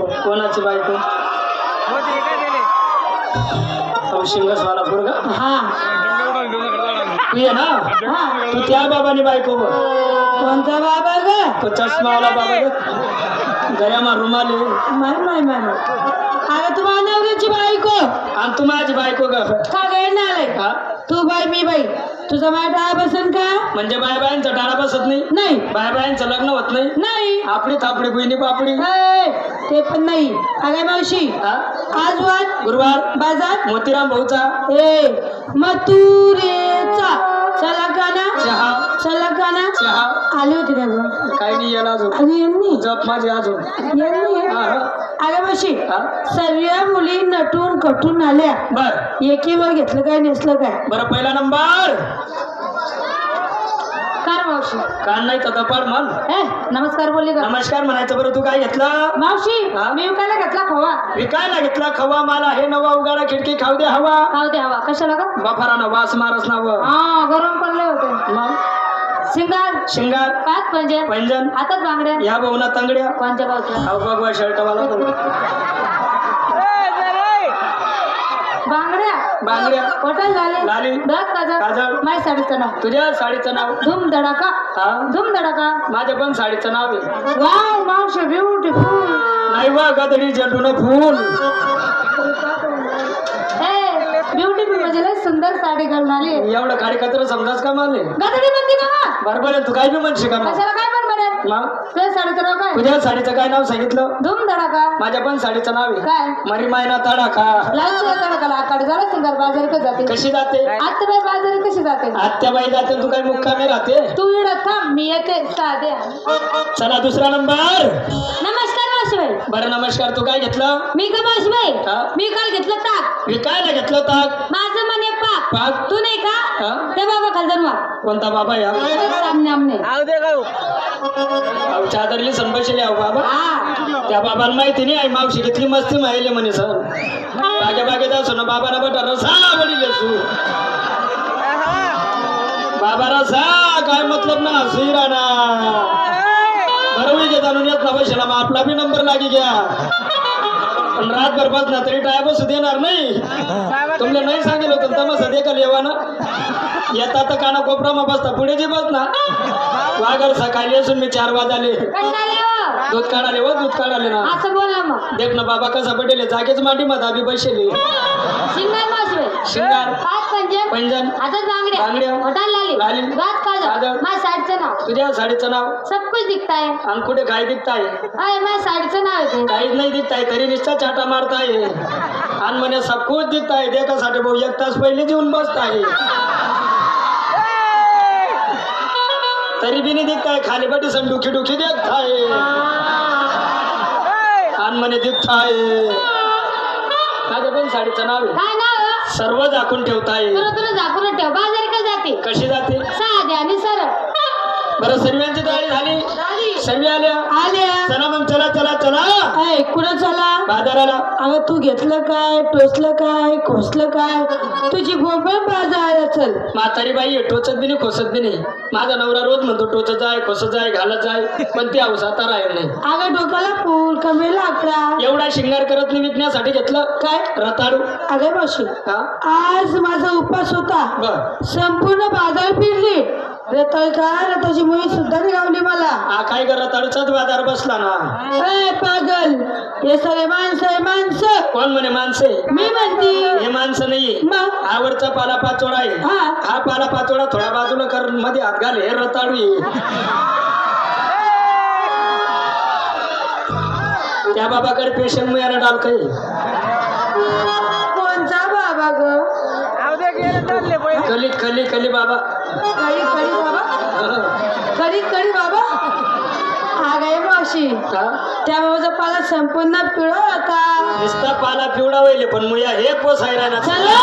कोणाची बायको? शिंगसवाला पोरगा? हा. तू ये ना? हा तू त्या बाबानी बायको बघ. कोणता बाबा ग? तो चष्मावाला बाबा ग गळ्यामा रुमाल. माय माय माय माय. अगं आणि तू माझी बायको ग का गैर ना आलाय? हा? तू बाई मी बाई. तुझा माझ्या डाळा बसन का? म्हणजे बाय बायांचा टाळा बसत नाही? नाही. बाय बायांचं लग्न होत नाही? नाही. आपली थापडी गुईनी पापडी? ते पण नाही. अगं मावशी हा? आज वाद गुरुवार? बाजार? मोतीराम भाऊचा? ए मथुरेचा. चला का ना चहा? चला का ना चहा? आली होती गं? काही नाही याला अजून. यांनी. जप माझी अजून. यांनी. हा, हा. अगं मावशी हा? सर्व मुली नटून कटून आल्या. बर. एकीवर घेतलं काय नेसलं काय? बरं पहिला नंबर. मावशी. कान नाही तर दपाड म्हण ए नमस्कार बोलली का? नमस्कार म्हणायचं बरं तू काय घेतलं? मावशी हा? मी विकायला घेतला खवा. विकायला घेतला खवा मला हे नवा उगाडा खिडकी खाऊ दे हवा. खाऊ दे हवा. कशाला का बफारानं वास मारस नाव हा गरम पडले होते. मग? शिंगार. शिंगार. पाच पंजे. पंजन. हातात बांगड्या. या भाऊना तंगड्या. कोणत्या अहो बघवा शर्ट वाला बांगड्या. बांगड्या. झाले. लाली. दात काजळ. काजळ. माय साडीचं नाव. तुझ्या साडीचं नाव? धूम धडाका. हा? धूम धडाका. माझ्या पण साडीचं नाव आहे. वाव मावशी ब्युटिफुल नाही वा गदडी झेंडून फूल. ब्युटिफुल म्हणजे लय सुंदर साडी घालून आली. एवढं कार्यकर्ता समजाच का मानले गदडी म्हणते का बरोबर आहे तू काय बी म्हणशी का कशाला काय पण म्हणत मग? तुझ्या साडीचं नाव काय? तुझ्या साडीचं काय नाव सांगितलं? धूम धडाका माझ्या पण साडीचं नाव आहे. काय? मरी मायना तडाखा. लाल तुला धडाकाला आकाड झाला सिंगार बाजारी का जाते? कशी जाते? आता बाई बाजारी कशी जाते? आत्याबाई जाते तू काय मुक्कामी राहते? तू इड थांब मी येते साधे चला दुसरा नंबर. नमस्कार बरं नमस्कार. तू काय घेतलं? मी का मावशीबाई हा? मी काल घेतलं ताक. विकायला घेतलं ताक? माझं मन पाक. पाक? तू नाही का? हा? ते बाबा खालदन वा कोणता बाबा या? सामने आमने. अहो, चादरली संपशेली अहो बाबा. हा. त्या बाबाला माहिती नाही आई मावशी घेतली मस्ती माहिले म्हणे सर. बागे बागेत असो ना बाबाला बटा रसा वडील असू बाबा रसा काय मतलब ना सुईरा ना बरोबर जाणून येत ना पैशाला मग आपला बी नंबर लागे घ्या. पण रातभर बस ना तरी टाय बसू देणार नाही. तुमले नाही सांगेल होतं तमाशा दे का लेवा ना. येता तर काना कोपरा मग बसता पुढे जे बस ना वागर सकाळी असून मी चार वाजाले. दूध काढाले व दूध काढाले ना. असं बोल ना मग. देख ना बाबा कसा पटेल जागेच मांडी मध्ये आम्ही बसले शिंगार मावशीबाई शिंगार. पाच पंजे पैंजण. हातात बांगड्या. बांगड्या. होटाल लाली. लाली. गात काजळ. माझ्या साडीचं नाव. तुझ्या साडीचं नाव? सब कुछ दिखता है. आणि कुठे काय दिखताय? अय माझ्या साडीचं नाव आहे ते. काहीच नाही दिखताय तरी निष्ठा चाटा मारताय. आणि म्हणे सब कुछ दिखताय. देखासाठी भाऊ एक तास पहिले येऊन बसताय. तरी बी नाही दिखताय. खाली बटी सण डुखी डुखी देखताय. म्हणे माझ्या पण साडीचं नाव आहे. काय नाव? सर्व झाकून ठेवताय. तुला तुला झाकून ठेव. बाजारी का जाते? कशी जाते? बरं सर्वांची तयारी झाली. सर्व आल्या? आल्या. चला मग चला चला चला. अय कुठं चला? बाजाराला. अगं तू घेतलं काय? टोचलं काय? खोसलं काय? तुझी गोबळ बाजाराला चल. म्हातारी बाई आहे, टोचत बी नाही खोसत बी नाही. माझा नवरा रोज म्हणतो टोचत जाय खोसत जाय घालत जाय पण ती हौस आता राहील नाही. अगं डोक्याला फूल कमी लाकडा एवढा शिंगार करत नाही विकण्यासाठी घेतलं. काय? रताळू. अगं मावशी हा? आज माझा उपास होता. बर. संपूर्ण बाजार फिरली. रताळ का रताची मुळी सुद्धा निघावली मला. हा काय कर रताळूचाच बाजार बसला ना. ए पागल. हे सगळे माणसं आहे माणसं. कोण म्हणे माणसे? मी म्हणती. हे माणसं नाहीये. मग? आवडचा पाला पाचोडा आहे. हा. हा पाला पाचोडा थोड्या बाजूला कर मध्ये हात घाल हे रताळू आहे त्या बाबाकडे पेशंट मिळायला डाल काही कोणचा बाबा ग? कली कली कली बाबा. कडी कडी बाबा. कडी कडी बाबा. आगाय मावशी. हा? त्या बाबाचा पाला संपूर्ण पिळो आता नुसता पाला पिवळा वहिले पण मुया हे पोसायला ना. चला!